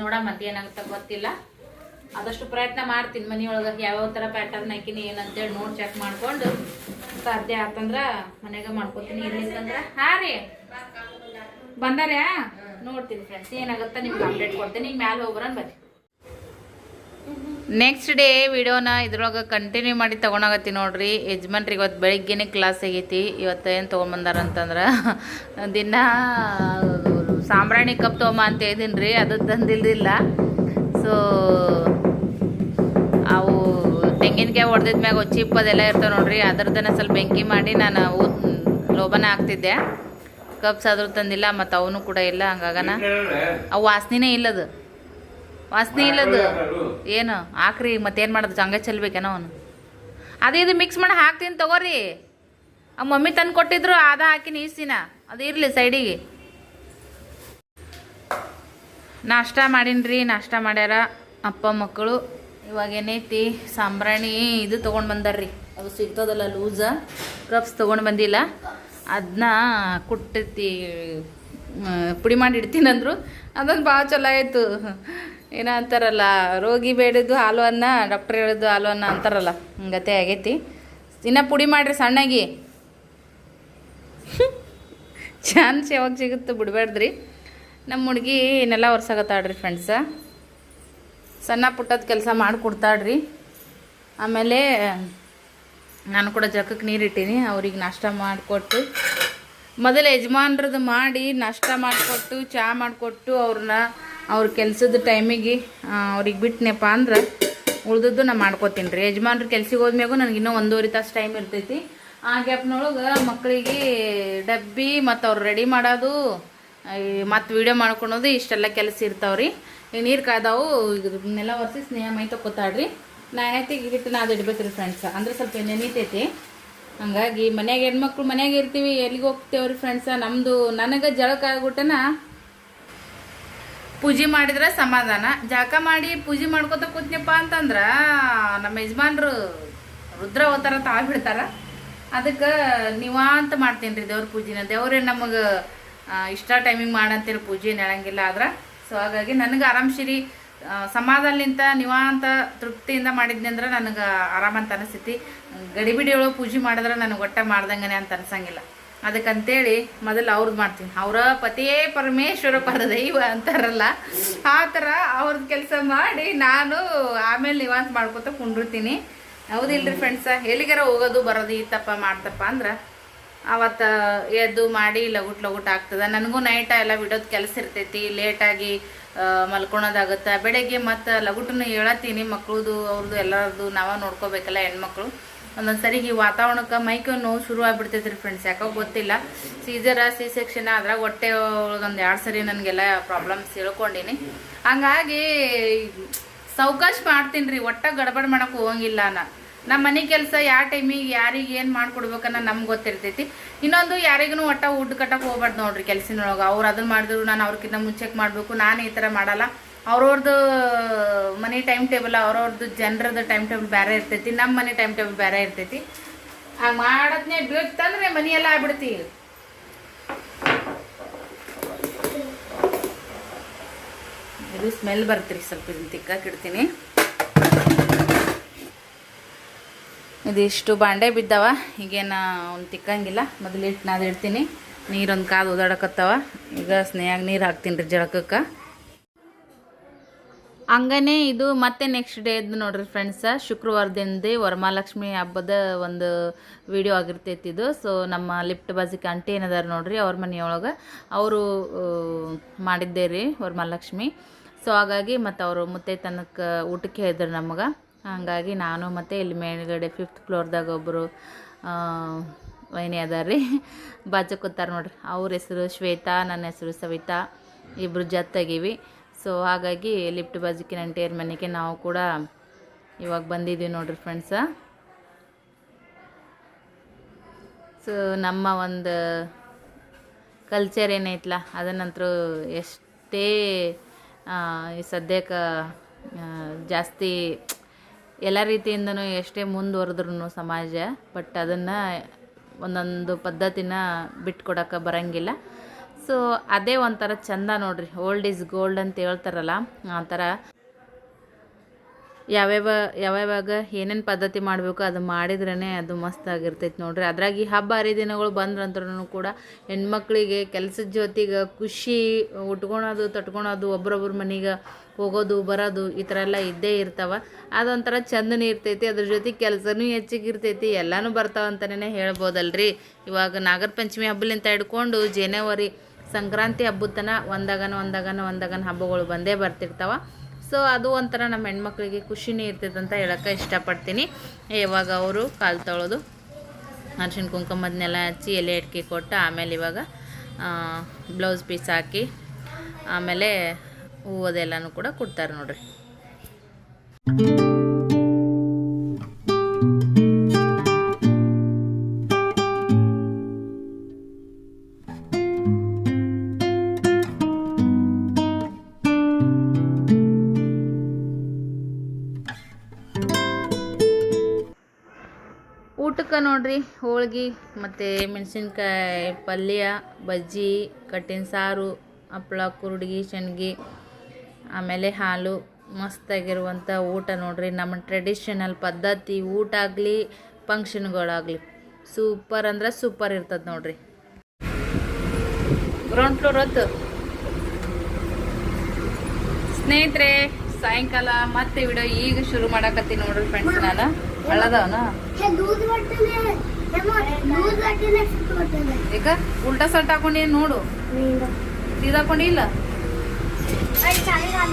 [SPEAKER 1] ನೋಡ ಮತ್ತೆ ಏನಾಗುತ್ತೆ ಗೊತ್ತಿಲ್ಲ. ಆದಷ್ಟು ಪ್ರಯತ್ನ ಮಾಡ್ತೀನಿ ಮನೆಯೊಳಗೆ ಯಾವ್ಯಾವ ಥರ ಪ್ಯಾಟರ್ನ್ ಹಾಕಿನಿ, ಏನಂತೇಳಿ ನೋಡಿ ಚೆಕ್ ಮಾಡ್ಕೊಂಡು ಸಾಧ್ಯ ಆತಂದ್ರೆ ಮನೆಗೆ ಮಾಡ್ಕೊತೀನಿ. ಇರ್ಲಿಲ್ಲಂದ್ರೆ ಹಾ ರೀ. ಬಂದಾರ್ಯಾ? ನೋಡ್ತೀನಿ ಫ್ರೆಂಡ್ಸ್ ಏನಾಗುತ್ತೆ ನಿಮ್ಗೆ ಅಪ್ಡೇಟ್ ಕೊಡ್ತೀನಿ. ಈಗ ಮ್ಯಾಲೆ ಹೋಗ್ರನ್ ಬರ್ರಿ ನೆಕ್ಸ್ಟ್ ಡೇ ವಿಡಿಯೋನ ಇದ್ರೊಳಗೆ ಕಂಟಿನ್ಯೂ ಮಾಡಿ ತೊಗೊಂಡೋಗತ್ತಿ ನೋಡ್ರಿ. ಯಜಮಾನ್ರಿ ಇವತ್ತು ಬೆಳಿಗ್ಗೆನೆ ಕ್ಲಾಸ್ ಆಗೈತಿ. ಇವತ್ತು ಏನು ತೊಗೊಂಬಂದಾರ ಅಂತಂದ್ರೆ ದಿನ, ಸಾಂಬ್ರಾಣಿ ಕಪ್ ತೊಗೊಂಬ ಅಂತ ಹೇಳಿದ್ದೀನಿ ರೀ ಅದು ತಂದಿಲ್ದಿಲ್ಲ. ಸೊ ಅವು ತೆಂಗಿನಕಾಯಿ ಹೊಡೆದಿದ ಮ್ಯಾಗ ಚಿಪ್ಪು ಅದೆಲ್ಲ ಇರ್ತಾವೆ ನೋಡ್ರಿ ಅದ್ರದ್ದನ್ನ ಸ್ವಲ್ಪ ಬೆಂಕಿ ಮಾಡಿ ನಾನು ಊ ಲೋಬನ ಹಾಕ್ತಿದ್ದೆ. ಕಪ್ಸ್ ಆದರೂ ತಂದಿಲ್ಲ ಮತ್ತು ಅವನು ಕೂಡ ಇಲ್ಲ ಹಂಗಾಗನ. ಅವು ವಾಸನೆನೇ ಇಲ್ಲದು. ವಾಸನೆ ಇಲ್ಲದು. ಏನು? ಹಾಕ್ರಿ ಮತ್ತೇನು ಮಾಡೋದು? ಹಂಗೆ ಚೆಲ್ಬೇಕೇನೋ ಅವನು. ಅದೇ ಇದು ಮಿಕ್ಸ್ ಮಾಡಿ ಹಾಕ್ತೀನಿ ತಗೋರಿ. ಆ ಮಮ್ಮಿ ತಂದು ಕೊಟ್ಟಿದ್ರು ಅದ ಹಾಕಿ ನೀಸಿನ ಅದು ಇರಲಿ ಸೈಡಿಗೆ ನಾಷ್ಟ ಮಾಡೀನ್ರಿ, ನಾಷ್ಟ ಮಾಡ್ಯಾರ ಅಪ್ಪ ಮಕ್ಕಳು. ಇವಾಗ ಏನೈತಿ? ಸಾಂಬ್ರಾಣಿ ಇದು ತೊಗೊಂಡು ಬಂದಾರ್ರಿ. ಅದು ಸಿಗ್ತದಲ್ಲ ಲೂಸ. ಕಪ್ಸ್ ತೊಗೊಂಡು ಬಂದಿಲ್ಲ. ಅದನ್ನ ಕುಟ್ಟಿ ಪುಡಿ ಮಾಡಿ ಇಡ್ತೀನಂದ್ರು. ಅದೊಂದು ಭಾಳ ಚಲೋ ಆಯಿತು. ಏನೋ ರೋಗಿ ಬೇಡಿದ್ದು ಹಾಲು ಅನ್ನ, ಡಾಕ್ಟ್ರ್ ಹೇಳಿದ್ದು ಹಾಲು ಅನ್ನ ಅಂತಾರಲ್ಲ. ಹಂಗತೆ ಆಗೈತಿ. ಇನ್ನ ಪುಡಿ ಮಾಡಿರಿ ಸಣ್ಣಾಗಿ. ಚಾನ್ಸ್ ಯಾವಾಗ ಸಿಗುತ್ತೆ ಬಿಡ್ಬೇಡ್ದ್ರಿ ನಮ್ಮ ಹುಡುಗಿ ನೆಲ ಒರ್ಸಾಗತ್ತಾಳ್ರಿ ಫ್ರೆಂಡ್ಸ ಸಣ್ಣ ಪುಟ್ಟದ ಕೆಲಸ ಮಾಡಿಕೊಡ್ತಾಳ್ರಿ ಆಮೇಲೆ ನಾನು ಕೂಡ ಜಕ್ಕಕ್ಕೆ ನೀರು ಇಟ್ಟೀನಿ, ಅವ್ರಿಗೆ ನಾಷ್ಟ ಮಾಡಿಕೊಟ್ಟು ಮೊದಲು ಯಜಮಾನ್ರದ್ದು ಮಾಡಿ ನಾಷ್ಟ ಮಾಡಿಕೊಟ್ಟು ಚಹಾ ಮಾಡಿಕೊಟ್ಟು ಅವ್ರನ್ನ ಅವ್ರ ಕೆಲಸದ ಟೈಮಿಗೆ ಅವ್ರಿಗೆ ಬಿಟ್ಟನೆಪ್ಪ ಅಂದ್ರೆ ಉಳ್ದದ್ದು ನಾನು ಮಾಡ್ಕೋತೀನಿ ರೀ ಯಜಮಾನ್ರ ಕೆಲ್ಸಿಗೆ ಹೋದ್ಮ್ಯಾಗೂ ನನಗೆ ಇನ್ನೂ ಒಂದೂವರೆ ತಾಸು ಟೈಮ್ ಇರ್ತೈತಿ. ಆ ಗ್ಯಾಪ್ನೊಳಗೆ ಮಕ್ಕಳಿಗೆ ಡಬ್ಬಿ ಮತ್ತು ಅವ್ರು ರೆಡಿ ಮಾಡೋದು ಮತ್ತು ವಿಡಿಯೋ ಮಾಡ್ಕೊಳೋದು ಇಷ್ಟೆಲ್ಲ ಕೆಲಸ ಇರ್ತಾವ್ರಿ. ಈ ನೀರು ಕಾಯ್ದಾವು ಇದನ್ನೆಲ್ಲ ನೆಲ ಒರೆಸಿ ಸ್ನೇಹ ಮೈ ತಕ್ಕೋತಾಳ್ರಿ. ನಾನೈತಿ ಹಿಟ್ಟು ನಾದು ಇಡ್ಬೇಕ್ರಿ ಫ್ರೆಂಡ್ಸ್ ಅಂದ್ರೆ ಸ್ವಲ್ಪ ನೆನೀತೈತಿ ಹಂಗಾಗಿ ಮನ್ಯಾಗ ಹೆಣ್ಮಕ್ಳು ಮನ್ಯಾಗ ಇರ್ತೀವಿ, ಎಲ್ಲಿಗೆ ಹೋಗ್ತೇವ್ರಿ ಫ್ರೆಂಡ್ಸ ನಮ್ಮದು ನನಗೆ ಜಳಕ ಆಗ್ಬಿಟ್ಟನ ಪೂಜೆ ಮಾಡಿದ್ರೆ ಸಮಾಧಾನ. ಜಾಕ ಮಾಡಿ ಪೂಜೆ ಮಾಡ್ಕೊತ ಕೂತ್ನಪ್ಪ ಅಂತಂದ್ರೆ ನಮ್ಮ ಯಜಮಾನ್ರು ರುದ್ರ ಅವತಾರ ತಾಳ್ಬಿಡ್ತಾರ ಅದಕ್ಕೆ ನಿವಾಂತ ಮಾಡ್ತೀನಿ ರೀ ದೇವ್ರ ಪೂಜೆನ. ದೇವ್ರೇ ನಮಗೆ ಇಷ್ಟ ಟೈಮಿಂಗ್ ಮಾಡಂತೇಳಿ ಪೂಜೆ ಹೇಳಂಗಿಲ್ಲ ಆದ್ರೆ. ಸೊ ಹಾಗಾಗಿ ನನಗೆ ಆರಾಮ್ಸಿರಿ ಸಮಾಧಾನಲಿಂತ ನಿವಾಂತ ತೃಪ್ತಿಯಿಂದ ಮಾಡಿದ್ನಿ ಅಂದ್ರೆ ನನಗೆ ಆರಾಮಂತ ಅನಿಸ್ತೈತಿ. ಗಡಿಬಿಡಿ ಒಳಗೆ ಪೂಜೆ ಮಾಡಿದ್ರೆ ನನಗೆ ಒಟ್ಟ ಮಾಡ್ದಂಗನೆ ಅಂತ ಅನ್ಸಂಗಿಲ್ಲ. ಅದಕ್ಕಂತೇಳಿ ಮೊದಲು ಅವ್ರದ್ದು ಮಾಡ್ತೀನಿ. ಅವರ ಪತಿಯೇ ಪರಮೇಶ್ವರ ಪರ ದೈವ ಅಂತಾರಲ್ಲ, ಆ ಥರ ಅವ್ರದ್ದು ಕೆಲಸ ಮಾಡಿ ನಾನು ಆಮೇಲೆ ನಿವಾಂತ ಮಾಡ್ಕೊತ ಕುಂಡಿರ್ತೀನಿ. ಹೌದಿಲ್ರಿ ಫ್ರೆಂಡ್ಸ ಎಲ್ಲಿಗಾರ ಹೋಗೋದು ಬರೋದು ಈ ತಪ್ಪ ಮಾಡ್ತಪ್ಪ ಅಂದ್ರೆ ಅವತ್ತು ಎದ್ದು ಮಾಡಿ ಲಗುಟ್ ಲಗುಟ್ ಆಗ್ತದೆ. ನನಗೂ ನೈಟ ಎಲ್ಲ ಬಿಡೋದು ಕೆಲಸ ಇರ್ತೈತಿ ಲೇಟಾಗಿ ಮಲ್ಕೊಳೋದಾಗುತ್ತೆ. ಬೆಳಗ್ಗೆ ಮತ್ತು ಲಗುಟನ್ನು ಹೇಳತ್ತೀನಿ ಮಕ್ಳದು ಅವ್ರದ್ದು ಎಲ್ಲರದ್ದು ನಾವ ನೋಡ್ಕೋಬೇಕಲ್ಲ ಹೆಣ್ಮಕ್ಳು. ಒಂದೊಂದು ಸರಿ ಈ ವಾತಾವರಣಕ್ಕೆ ಮೈಕ ನೋವು ಶುರು ಆಗ್ಬಿಡ್ತೈತೆ ರೀ ಫ್ರೆಂಡ್ಸ್ ಯಾಕೋ ಗೊತ್ತಿಲ್ಲ. ಸೀಸರ ಸಿ ಸೆಕ್ಷನ್ ಅದ್ರಾಗ ಹೊಟ್ಟೆ ಒಂದು ಎರಡು ಸರಿ ನನಗೆಲ್ಲ ಪ್ರಾಬ್ಲಮ್ಸ್ ತಿಳ್ಕೊಂಡಿನಿ. ಹಂಗಾಗಿ, ಸೌಕಾಶ ಮಾಡ್ತೀನಿ ರೀ ಒಟ್ಟ ಗಡಬಡ ಮಾಡೋಕೆ ಹೋಗಂಗಿಲ್ಲ ನಾ. ನಮ್ಮ ಮನೆ ಕೆಲಸ ಯಾವ ಟೈಮಿಗೆ, ಯಾರಿಗೆ, ಏನು ಮಾಡ್ಕೊಡ್ಬೇಕನ್ನ ನಮ್ಗೆ ಗೊತ್ತಿರ್ತೈತಿ. ಇನ್ನೊಂದು ಯಾರಿಗೂ ಒಟ್ಟ ಊಟ ಕಟ್ಟಕ್ಕೆ ಹೋಗ್ಬಾರ್ದು ನೋಡ್ರಿ ಕೆಲಸಿನೊಳಗೆ. ಅವ್ರು ಅದನ್ನ ಮಾಡಿದ್ರು ನಾನು ಅವ್ರಕ್ಕಿಂತ ಮುಂಚೆಗೆ ಮಾಡಬೇಕು, ನಾನು ಈ ಥರ ಮಾಡಲ್ಲ. ಅವ್ರವ್ರದ್ದು ಮನೆ ಟೈಮ್ ಟೇಬಲ್ ಅವ್ರವ್ರದ್ದು ಜನರದ್ದು ಟೈಮ್ ಟೇಬಲ್ ಬೇರೆ ಇರ್ತೈತಿ ನಮ್ಮ ಮನೆ ಟೈಮ್ ಟೇಬಲ್ ಬೇರೆ ಇರ್ತೈತಿ. ಆ ಮಾಡದ್ನೇ ಬೀಳ್ತಂದ್ರೆ ಮನೆಯೆಲ್ಲ ಆಗ್ಬಿಡ್ತಿ. ಇದು ಸ್ಮೆಲ್ ಬರ್ತೀರಿ ಸ್ವಲ್ಪ ಇದನ್ನು ತಿಕ್ಕಾಕಿಡ್ತೀನಿ ಇದಿಷ್ಟು ಬಾಂಡೆ ಬಿದ್ದಾವ, ಈಗೇನು ಅವ್ನು ತಿಕ್ಕಂಗಿಲ್ಲ. ಮೊದಲು ಇಟ್ಟು ಇಡ್ತೀನಿ. ನೀರೊಂದು ಕಾದು ಓದಾಡಕತ್ತಾವ. ಈಗ ಸ್ನೇಹಾಗ ನೀರು ಹಾಕ್ತೀನಿ ರೀ ಜಳಕಕ್ಕೆ. ಹಂಗನೇ ಇದು ಮತ್ತೆ ನೆಕ್ಸ್ಟ್ ಡೇ ಇದ್ದು ನೋಡ್ರಿ ಫ್ರೆಂಡ್ಸ ಶುಕ್ರವಾರದಿಂದ ವರಮಹಾಲಕ್ಷ್ಮಿ ಹಬ್ಬದ ಒಂದು ವಿಡಿಯೋ ಆಗಿರ್ತೈತಿ ಇದು. ಸೊ ನಮ್ಮ ಲಿಫ್ಟ್ ಬಾಜಿಕ್ ಆಂಟಿ ಏನದಾರ ನೋಡ್ರಿ, ಅವ್ರ ಮನೆಯೊಳಗೆ ಅವರು ಮಾಡಿದ್ದೇ ರೀ ವರಮಹಾಲಕ್ಷ್ಮಿ. ಸೊ ಹಾಗಾಗಿ ಮತ್ತು ಅವರು ಮುತ್ತೈತನಕ್ಕೆ ತನಕ ಊಟಕ್ಕೆ ಹೇಳಿದ್ರು ನಮಗೆ. ಹಾಗಾಗಿ ನಾನು ಮತ್ತು ಇಲ್ಲಿ ಮೇಲ್ಗಡೆ ಫಿಫ್ತ್ ಫ್ಲೋರ್ದಾಗ ಒಬ್ಬರು ವೈನಿ ಅದಾರ ರೀ. ಬಾಜು ಕೂತಾರ ನೋಡ್ರಿ. ಅವ್ರ ಹೆಸರು ಶ್ವೇತಾ, ನನ್ನ ಹೆಸರು ಸವಿತಾ. ಇಬ್ಬರು ಜತ್ತಾಗಿವಿ ಸೊ ಹಾಗಾಗಿ ಲಿಫ್ಟ್ ಬಾಜುಕಿನ ಅಂಟಿಯರ್ ಮನೆಗೆ ನಾವು ಕೂಡ ಇವಾಗ ಬಂದಿದ್ದೀವಿ ನೋಡ್ರಿ ಫ್ರೆಂಡ್ಸ ಸೊ ನಮ್ಮ ಒಂದು ಕಲ್ಚರ್ ಏನೈತಲ್ಲ ಅದನ್ನಂತರ ಎಷ್ಟೇ ಸದ್ಯಕ್ಕೆ ಜಾಸ್ತಿ ಎಲ್ಲ ರೀತಿಯಿಂದನೂ ಎಷ್ಟೇ ಮುಂದುವರೆದ್ರೂ ಸಮಾಜ ಬಟ್ ಅದನ್ನು ಒಂದೊಂದು ಪದ್ಧತಿನ ಬಿಟ್ಕೊಡೋಕೆ ಬರಂಗಿಲ್ಲ. ಸೊ ಅದೇ ಒಂಥರ ಚಂದ ನೋಡ್ರಿ ಓಲ್ಡ್ ಈಸ್ ಗೋಲ್ಡ್ ಅಂತ ಹೇಳ್ತಾರಲ್ಲ, ಆ ಥರ ಯಾವ್ಯಾವ ಯಾವ್ಯಾವಾಗ ಏನೇನು ಪದ್ಧತಿ ಮಾಡಬೇಕು ಅದು ಮಾಡಿದ್ರೇ ಅದು ಮಸ್ತ್ ಆಗಿರ್ತೈತೆ ನೋಡ್ರಿ. ಅದ್ರಾಗ ಈ ಹಬ್ಬ ಹರಿದಿನಗಳು ಬಂದ್ರಂದ್ರೂ ಕೂಡ ಹೆಣ್ಮಕ್ಳಿಗೆ ಕೆಲಸದ ಜೊತೆಗೆ ಖುಷಿ ಉಟ್ಕೊಳೋದು, ತಟ್ಕೊಳೋದು, ಒಬ್ರೊಬ್ರ ಮನೆಗೆ ಹೋಗೋದು, ಬರೋದು ಈ ಥರ ಎಲ್ಲ ಇದ್ದೇ ಇರ್ತಾವೆ. ಅದೊಂಥರ ಚಂದನೇ ಇರ್ತೈತಿ, ಅದ್ರ ಜೊತೆ ಕೆಲಸನೂ ಹೆಚ್ಚಿಗೆ ಇರ್ತೈತಿ ಎಲ್ಲನೂ ಬರ್ತಾವ ಅಂತಲೇ ಹೇಳ್ಬೋದಲ್ರಿ. ಇವಾಗ ನಾಗರ ಪಂಚಮಿ ಹಬ್ಬಲಿಂತ ಹಿಡ್ಕೊಂಡು ಜನವರಿ ಸಂಕ್ರಾಂತಿ ಹಬ್ಬದ ತನಕ ಒಂದಾಗನ ಒಂದಾಗನ ಒಂದಾಗನ ಹಬ್ಬಗಳು ಬಂದೇ ಬರ್ತಿರ್ತಾವ. ಸೊ ಅದು ಒಂಥರ ನಮ್ಮ ಹೆಣ್ಮಕ್ಳಿಗೆ ಖುಷಿನೇ ಇರ್ತೈತೆ ಅಂತ ಹೇಳೋಕ್ಕೆ ಇಷ್ಟಪಡ್ತೀನಿ. ಇವಾಗ ಅವರು ಕಾಲು ತೊಳೆದು ಅರ್ಶಿಣ ಕುಂಕುಮದನ್ನೆಲ್ಲ ಹಚ್ಚಿ ಎಲೆ ಅಡಿಕೆ ಕೊಟ್ಟು ಆಮೇಲೆ ಇವಾಗ ಬ್ಲೌಸ್ ಪೀಸ್ ಹಾಕಿ ಆಮೇಲೆ ಹೂವದೆಲ್ಲನೂ ಕೂಡ ಕೊಡ್ತಾರೆ ನೋಡ್ರಿ. ನೋಡ್ರಿ, ಹೋಳ್ಗೆ ಮತ್ತು ಮೆಣಸಿನ್ಕಾಯಿ, ಪಲ್ಯ, ಬಜ್ಜಿ, ಕಟ್ಟಿನ ಸಾರು, ಹಪ್ಳ, ಕುರುಡ್ಗಿ ಶೆಣ್ಗಿ ಆಮೇಲೆ ಹಾಲು ಮಸ್ತಾಗಿರುವಂಥ ಊಟ ನೋಡ್ರಿ. ನಮ್ಮ ಟ್ರೆಡಿಷನಲ್ ಪದ್ಧತಿ ಊಟ ಆಗಲಿ ಫಂಕ್ಷನ್ಗಳಾಗಲಿ ಸೂಪರ್ ಅಂದ್ರೆ ಸೂಪರ್ ಇರ್ತದೆ ನೋಡ್ರಿ. ಗ್ರೌಂಡ್ ಫ್ಲೋರ್ ಹೊತ್ತು ಸ್ನೇಹಿತರೆ, ಸಾಯಂಕಾಲ ಮತ್ತೆ ವಿಡಿಯೋ ಈಗ ಶುರು ಮಾಡಕತ್ತೀನಿ ನೋಡ್ರಿ ಫ್ರೆಂಡ್ಸ್ ನಾನು. ಈಗ ಉಲ್ಟಾ ಸಲ್ಟ್ ಹಾಕೊಂಡಿ ನೋಡು? ಇದಾಕೊಂಡಿ ಇಲ್ಲ?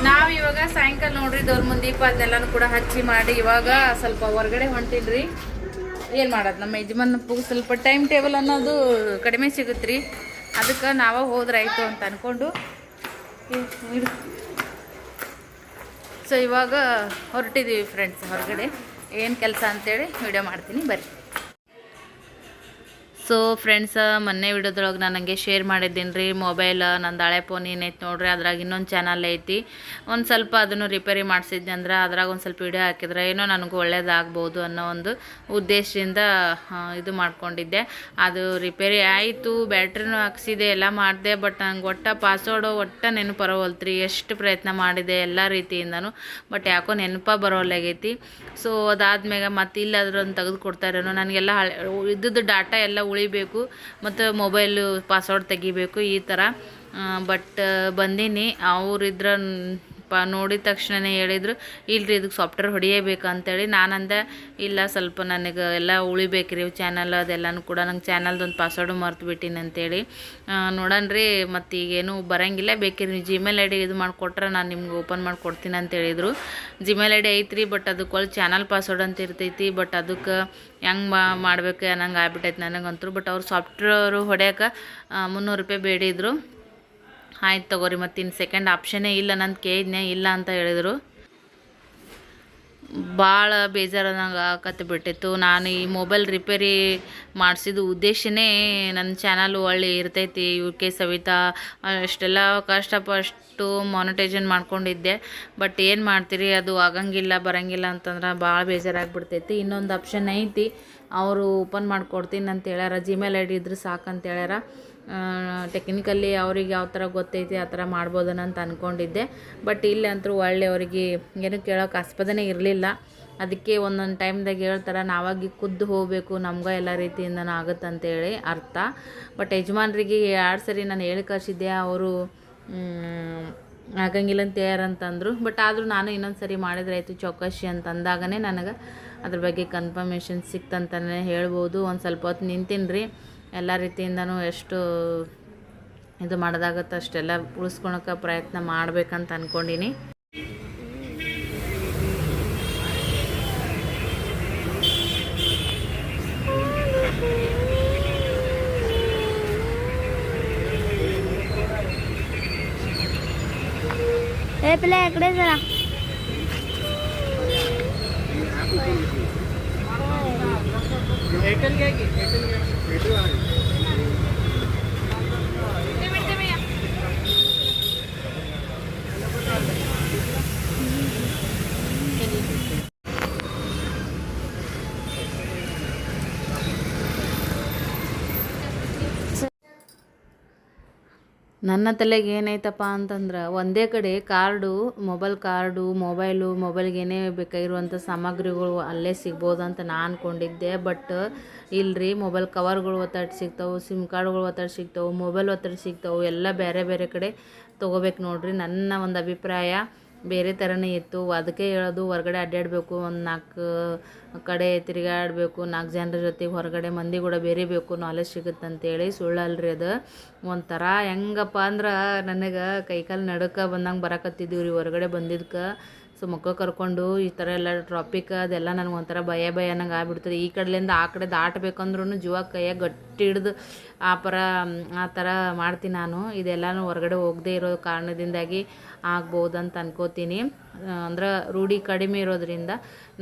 [SPEAKER 1] ನಾವ್ ಇವಾಗ ಸಾಯಂಕಾಲ ನೋಡ್ರಿ ದೋರ್ ಮುಂದೆ ದೀಪ ಅದನ್ನೆಲ್ಲಾನು ಕೂಡ ಹಚ್ಚಿ ಮಾಡಿ ಇವಾಗ ಸ್ವಲ್ಪ ಹೊರಗಡೆ ಹೊಂಟಿಲ್ರಿ. ಏನು ಮಾಡೋದು ನಮ್ಮ ಯಜಮಾನ್ ಸ್ವಲ್ಪ ಟೈಮ್ ಟೇಬಲ್ ಅನ್ನೋದು ಕಡಿಮೆ ಸಿಗುತ್ತೆ ಅದಕ್ಕೆ ನಾವ ಹೋದ್ರೆ ಆಯಿತು ಅಂತ ಅಂದ್ಕೊಂಡು ಸೊ ಇವಾಗ ಹೊರಟಿದೀವಿ ಫ್ರೆಂಡ್ಸ್ ಹೊರಗಡೆ. ಏನು ಕೆಲಸ ಅಂತೇಳಿ ವಿಡಿಯೋ ಮಾಡ್ತೀನಿ ಬರ್ರಿ. ಸೊ ಫ್ರೆಂಡ್ಸ ಮೊನ್ನೆ ವಿಡಿಯೋದ್ರೊಳಗೆ ನಾನು ಹಂಗೆ ಶೇರ್ ಮಾಡಿದ್ದೀನಿ ರೀ ಮೊಬೈಲ್ ನಂದು ಹಳೆ ಫೋನ್ ಏನೈತೆ ನೋಡ್ರಿ, ಅದ್ರಾಗ ಇನ್ನೊಂದು ಚಾನಲ್ ಐತಿ. ಒಂದು ಸ್ವಲ್ಪ ಅದನ್ನು ರಿಪೇರಿ ಮಾಡಿಸಿದ್ದೆ ಅಂದ್ರೆ ಅದ್ರಾಗ ಒಂದು ಸ್ವಲ್ಪ ವಿಡಿಯೋ ಹಾಕಿದ್ರೆ ಏನೋ ನನಗೂ ಒಳ್ಳೇದಾಗ್ಬೋದು ಅನ್ನೋ ಒಂದು ಉದ್ದೇಶದಿಂದ ಇದು ಮಾಡ್ಕೊಂಡಿದ್ದೆ. ಅದು ರಿಪೇರಿ ಆಯಿತು ಬ್ಯಾಟ್ರಿನೂ ಹಾಕ್ಸಿದೆ, ಎಲ್ಲ ಮಾಡಿದೆ ಬಟ್ ನಂಗೆ ಒಟ್ಟ ಪಾಸ್ವರ್ಡು ಒಟ್ಟ ನೆನಪು ಬರೋವಲ್ತ್ರಿ ಎಷ್ಟು ಪ್ರಯತ್ನ ಮಾಡಿದೆ ಎಲ್ಲ ರೀತಿಯಿಂದನೂ ಬಟ್ ಯಾಕೋ ನೆನಪ ಬರೋಲ್ಲಾಗೈತಿ ಸೊ ಅದಾದ್ಮೇಲೆ ಮತ್ತೆ ಇಲ್ಲಾದ್ರೊಂದು ತೆಗೆದು ಕೊಡ್ತಾರೇನೋ ನನಗೆಲ್ಲ ಹಳೆ, ಇದ್ದದ್ದು ಡಾಟಾ ಎಲ್ಲ ಉಳಿಬೇಕು ಮತ್ತು ಮೊಬೈಲು ಪಾಸ್ವರ್ಡ್ ತೆಗಿಬೇಕು ಈ ಥರ. ಬಟ್ ಬಂದೀನಿ. ಅವ್ರಿದ್ರ ಪ ನೋಡಿದ ತಕ್ಷಣನೇ ಹೇಳಿದ್ರು ಇಲ್ಲರಿ ಇದಕ್ಕೆ ಸಾಫ್ಟ್ವೇರ್ ಹೊಡಿಯಬೇಕು ಅಂತೇಳಿ. ನಾನಂದೆ, ಇಲ್ಲ ಸ್ವಲ್ಪ ನನಗೆ ಎಲ್ಲ ರೀ ಚಾನಲ್ ಅದೆಲ್ಲನೂ ಕೂಡ, ನಂಗೆ ಚಾನಲ್ದೊಂದು ಪಾಸ್ವರ್ಡು ಮರ್ತು ಬಿಟ್ಟಿನಿ ಅಂತೇಳಿ. ರೀ ಮತ್ತು ಈಗೇನು ಬರೋಂಗಿಲ್ಲ. ಬೇಕಿರಿ ನೀವು ಜಿಮೇಲ್ ಐ ಡಿ ಇದು ಮಾಡಿಕೊಟ್ರೆ ನಾನು ನಿಮ್ಗೆ ಓಪನ್ ಮಾಡಿ ಕೊಡ್ತೀನಿ ಅಂತ ಹೇಳಿದರು. ಜಿಮೇಲ್ ಐ ಡಿ ಐತ್ರಿ ಬಟ್ ಅದಕ್ಕೆ ಒಳ್ಳೆ ಚಾನಲ್ ಪಾಸ್ವರ್ಡ್ ಅಂತ ಇರ್ತೈತಿ. ಬಟ್ ಅದಕ್ಕೆ ಹೆಂಗೆ ಮಾ, ಮಾಡ್ಬೇಕು ಅನ್ನಂಗೆ ಆಗ್ಬಿಟ್ಟೈತೆ ನನಗಂತರು ಬಟ್ ಅವ್ರು ಸಾಫ್ಟ್ವೇರು ಹೊಡ್ಯಾಕ ಮುನ್ನೂರು ರೂಪಾಯಿ ಬೇಡಿದ್ರು. ಆಯ್ತು ತಗೋರಿ, ಮತ್ತು ಇನ್ನು ಸೆಕೆಂಡ್ ಆಪ್ಷನ್ನೇ ಇಲ್ಲ ನಂದು ಕೇಳಿದ್ನೆ ಇಲ್ಲ ಅಂತ ಹೇಳಿದರು. ಭಾಳ ಬೇಜಾರದಂಗೆ ಆಕತ್ತೆ ಬಿಟ್ಟಿತ್ತು. ನಾನು ಈ ಮೊಬೈಲ್ ರಿಪೇರಿ ಮಾಡಿಸಿದ ಉದ್ದೇಶನೇ ನನ್ನ ಚಾನಲ್ ಒಳ್ಳೆ ಇರ್ತೈತಿ. ಯು ಕೆ ಸವಿತಾ, ಅಷ್ಟೆಲ್ಲ ಕಷ್ಟಪಟ್ಟು ಮಾನಿಟೈಸೇಷನ್ ಮಾಡ್ಕೊಂಡಿದ್ದೆ. ಬಟ್ ಏನು ಮಾಡ್ತೀರಿ, ಅದು ಆಗಂಗಿಲ್ಲ, ಬರಂಗಿಲ್ಲ ಅಂತಂದ್ರೆ ಭಾಳ ಬೇಜಾರಾಗ್ಬಿಡ್ತೈತಿ. ಇನ್ನೊಂದು ಆಪ್ಷನ್ ಐತಿ ಅವರು ಓಪನ್ ಮಾಡಿಕೊಡ್ತೀನಿ ಅಂತ ಹೇಳ್ಯಾರ. ಜಿಮೇಲ್ ಐ ಡಿ ಇದ್ರೆ ಸಾಕಂತ ಹೇಳ್ಯಾರ. ಟೆಕ್ನಿಕಲಿ ಅವ್ರಿಗೆ ಯಾವ ಥರ ಗೊತ್ತೈತಿ ಆ ಥರ ಮಾಡ್ಬೋದನ ಅಂತ ಅಂದ್ಕೊಂಡಿದ್ದೆ ಬಟ್ ಇಲ್ಲಿ ಅಂತೂ ಒಳ್ಳೆ ಅವರಿಗೆ ಏನು ಕೇಳೋಕೆ ಆಸ್ಪದನೇ ಇರಲಿಲ್ಲ. ಅದಕ್ಕೆ ಒಂದೊಂದು ಟೈಮ್ದಾಗ ಹೇಳ್ತಾರೆ, ನಾವಾಗಿ ಖುದ್ದು ಹೋಗಬೇಕು, ನಮ್ಗೆ ಎಲ್ಲ ರೀತಿಯಿಂದನೂ ಆಗುತ್ತೆ ಅಂತೇಳಿ ಅರ್ಥ. ಬಟ್ ಯಜಮಾನ್ರಿಗೆ ಎರಡು ಸರಿ ನಾನು ಹೇಳಿ ಕಳಿಸಿದ್ದೆ, ಅವರು ಆಗಂಗಿಲ್ಲ ಅಂತ ಅಂತಂದರು. ಬಟ್ ಆದರೂ ನಾನು ಇನ್ನೊಂದು ಸರಿ ಮಾಡಿದ್ರೆ ಆಯಿತು ಚೌಕಶಿ ಅಂತ ಅಂದಾಗನೇ ನನಗೆ ಅದ್ರ ಬಗ್ಗೆ ಕನ್ಫರ್ಮೇಷನ್ ಸಿಕ್ತಂತಲೇ ಹೇಳ್ಬೋದು. ಒಂದು ಸ್ವಲ್ಪ ಹೊತ್ತು ನಿಂತೀನಿ ರೀ ಎಲ್ಲ ರೀತಿಯಿಂದನೂ ಎಷ್ಟು ಇದು ಮಾಡೋದಾಗತ್ತೆ ಅಷ್ಟೆಲ್ಲ ಉಳಿಸ್ಕೊಳಕ್ಕೆ ಪ್ರಯತ್ನ ಮಾಡ್ಬೇಕಂತ ಅಂದ್ಕೊಂಡೀನಿ
[SPEAKER 4] ए पिला इकडे जरा
[SPEAKER 1] ನನ್ನ ತಲೆಗೆ ಏನೈತಪ್ಪ ಅಂತಂದ್ರೆ ಒಂದೇ ಕಡೆ ಕಾರ್ಡು, ಮೊಬೈಲ್ ಕಾರ್ಡು, ಮೊಬೈಲು, ಮೊಬೈಲ್ಗೆ ಏನೇ ಬೇಕಾಗಿರುವಂಥ ಸಾಮಗ್ರಿಗಳು ಅಲ್ಲೇ ಸಿಗ್ಬೋದು ಅಂತ ನಾನು ಅಂದ್ಕೊಂಡಿದ್ದೆ ಬಟ್ ಇಲ್ರಿ, ಮೊಬೈಲ್ ಕವರ್ಗಳು ಒತ್ತಾಡಿ ಸಿಗ್ತಾವೆ, ಸಿಮ್ ಕಾರ್ಡ್ಗಳು ಒತ್ತಡ ಸಿಗ್ತಾವೆ, ಮೊಬೈಲ್ ಒತ್ತಡ ಸಿಗ್ತಾವೆ, ಎಲ್ಲ ಬೇರೆ ಬೇರೆ ಕಡೆ ತೊಗೋಬೇಕು ನೋಡಿರಿ ನನ್ನ ಒಂದು ಅಭಿಪ್ರಾಯ. ಬೇರೆ ಥರನೇ ಇತ್ತು. ಅದಕ್ಕೆ ಹೇಳೋದು, ಹೊರಗಡೆ ಅಡ್ಡಾಡಬೇಕು ಒಂದು ನಾಲ್ಕು ಕಡೆ ತಿರುಗಾಡಬೇಕು ನಾಲ್ಕು ಜನರ ಜೊತೆಗೆ ಹೊರಗಡೆ ಮಂದಿ ಕೂಡ ಬೇರೆಬೇಕು ನಾಲೆಜ್ ಸಿಗುತ್ತೆ ಅಂತೇಳಿ ಸುಳ್ಳಲ್ರಿ ಅದು. ಒಂಥರ ಹೆಂಗಪ್ಪ ಅಂದ್ರೆ ನನಗೆ ಕೈಕಾಲು ನಡುಕ ಬಂದಂಗೆ ಬರಕತ್ತಿದ್ದೀವಿ ರೀ ಹೊರಗಡೆ ಬಂದಿದ್ದಕ್ಕೆ ಸೊ ಮಕ್ಕ ಕರ್ಕೊಂಡು ಈ ಥರ ಎಲ್ಲ ಟ್ರಾಪಿಕ್ ಅದೆಲ್ಲ ನನಗೆ ಒಂಥರ ಭಯ ಭಯ ನಂಗೆ ಆಗ್ಬಿಡ್ತದೆ. ಈ ಕಡೆಯಿಂದ ಆ ಕಡೆ ದಾಟಬೇಕಂದ್ರೂ ಜೀವ ಕೈಯಾಗ ಗಟ್ಟಿ ಹಿಡ್ದು ಆ ಪರ ಆ ಥರ ಮಾಡ್ತೀನಿ ನಾನು. ಇದೆಲ್ಲನೂ ಹೊರಗಡೆ ಹೋಗದೆ ಇರೋ ಕಾರಣದಿಂದಾಗಿ ಆಗ್ಬೋದು ಅಂತ ಅನ್ಕೋತೀನಿ ಅಂದ್ರೆ ರೂಢಿ ಕಡಿಮೆ ಇರೋದ್ರಿಂದ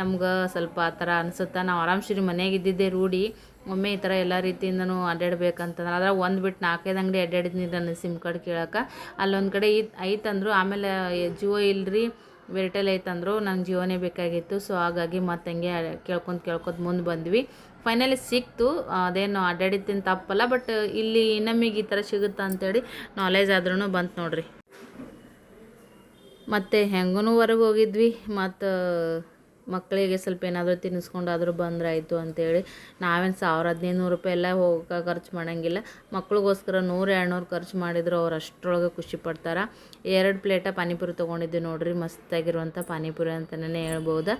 [SPEAKER 1] ನಮ್ಗೆ ಸ್ವಲ್ಪ ಆ ಥರ ಅನ್ಸುತ್ತೆ? ನಾವು ಆರಾಮ್ಸಿರಿ ಮನೆಗೆ ಇದ್ದಿದ್ದೆ ರೂಢಿ. ಒಮ್ಮೆ ಈ ಥರ ಎಲ್ಲ ರೀತಿಯಿಂದನೂ ಅಡ್ಡಾಡ್ಬೇಕಂತಂದ್ರೆ ಅದ್ರ ಒಂದು ಬಿಟ್ಟು ನಾಲ್ಕೈದು ಅಂಗಡಿ ಅಡ್ಡಾಡಿದ್ನಿ ನನ್ನ ಸಿಮ್ ಕಾರ್ಡ್ ಕೇಳೋಕೆ. ಅಲ್ಲೊಂದು ಕಡೆ ಐತ್ ಐತಂದ್ರು ಆಮೇಲೆ ಜಿಯೋ ಇಲ್ರಿ. ವೇರ್ಟೆಲ್ ಐತಂದ್ರು ನಂಗೆ ಜೀವನೇ ಬೇಕಾಗಿತ್ತು. ಸೊ ಹಾಗಾಗಿ ಮತ್ತೆ ಹಂಗೆ ಕೇಳ್ಕೊಂತ ಕೇಳ್ಕೊತ ಮುಂದೆ ಬಂದ್ವಿ. ಫೈನಲಿ ಸಿಕ್ತು. ಅದೇನು ಅಡ್ಡಾಡಿದ್ದಿನ ತಪ್ಪಲ್ಲ ಬಟ್ ಇಲ್ಲಿ ನಮಗೆ ಈ ಥರ ಸಿಗುತ್ತಾ ಅಂತೇಳಿ ನಾಲೆಜ್ ಆದ್ರೂ ಬಂತು ನೋಡ್ರಿ. ಮತ್ತು ಹೆಂಗೂ ಹೊರಗೆ ಹೋಗಿದ್ವಿ. ಮತ್ತು ಮಕ್ಕಳಿಗೆ ಸ್ವಲ್ಪ ಏನಾದರೂ ತಿನ್ನಿಸ್ಕೊಂಡಾದರೂ ಬಂದ್ರಾಯಿತು ಅಂತೇಳಿ ನಾವೇನು ಸಾವಿರ ಹದಿನೈದು ರೂಪಾಯಿ ಎಲ್ಲ ಹೋಗಕ್ಕೆ ಖರ್ಚು ಮಾಡೋಂಗಿಲ್ಲ. ಮಕ್ಳಿಗೋಸ್ಕರ ನೂರು, ಎರಡುನೂರು ಖರ್ಚು ಮಾಡಿದ್ರು ಅವ್ರು ಅಷ್ಟರೊಳಗೆ ಖುಷಿ ಪಡ್ತಾರೆ. ಎರಡು ಪ್ಲೇಟ ಪಾನಿಪುರಿ ತೊಗೊಂಡಿದ್ದೆ ನೋಡಿರಿ, ಮಸ್ತಾಗಿರುವಂಥ ಪಾನಿಪುರಿ ಅಂತಲೇ ಹೇಳ್ಬೋದು.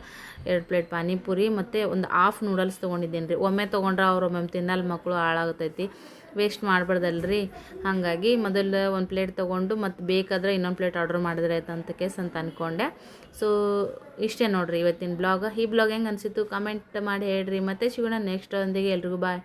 [SPEAKER 1] ಎರಡು ಪ್ಲೇಟ್ ಪಾನಿಪುರಿ ಮತ್ತು ಒಂದು ಹಾಫ್ ನೂಡಲ್ಸ್ ತೊಗೊಂಡಿದ್ದೀನಿ ರೀ ಒಮ್ಮೆ ತೊಗೊಂಡ್ರೆ ಅವ್ರು ಒಮ್ಮೆ ತಿನ್ನಲ್ಲ, ಮಕ್ಕಳು ಹಾಳಾಗತೈತಿ. ವೇಸ್ಟ್ ಮಾಡಬಾರ್ದಲ್ರಿ. ಹಾಗಾಗಿ ಮೊದಲು ಒಂದು ಪ್ಲೇಟ್ ತೊಗೊಂಡು ಮತ್ತು ಬೇಕಾದ್ರೆ ಇನ್ನೊಂದು ಪ್ಲೇಟ್ ಆರ್ಡ್ರ್ ಮಾಡಿದ್ರೆ ಆಯ್ತು ಅಂತ ಕೇಸ್ ಅಂತ ಅಂದ್ಕೊಂಡೆ ಸೊ ಇಷ್ಟೇ ನೋಡಿರಿ ಇವತ್ತಿನ ಬ್ಲಾಗ್ ಈ ಬ್ಲಾಗ್ ಹೆಂಗೆ ಅನಿಸಿತ್ತು? ಕಮೆಂಟ್ ಮಾಡಿ ಹೇಳ್ರಿ. ಮತ್ತು ಸಿಗೋಣ ನೆಕ್ಸ್ಟ್ ಒಂದಿಗೆ ಎಲ್ರಿಗೂ ಬಾಯ್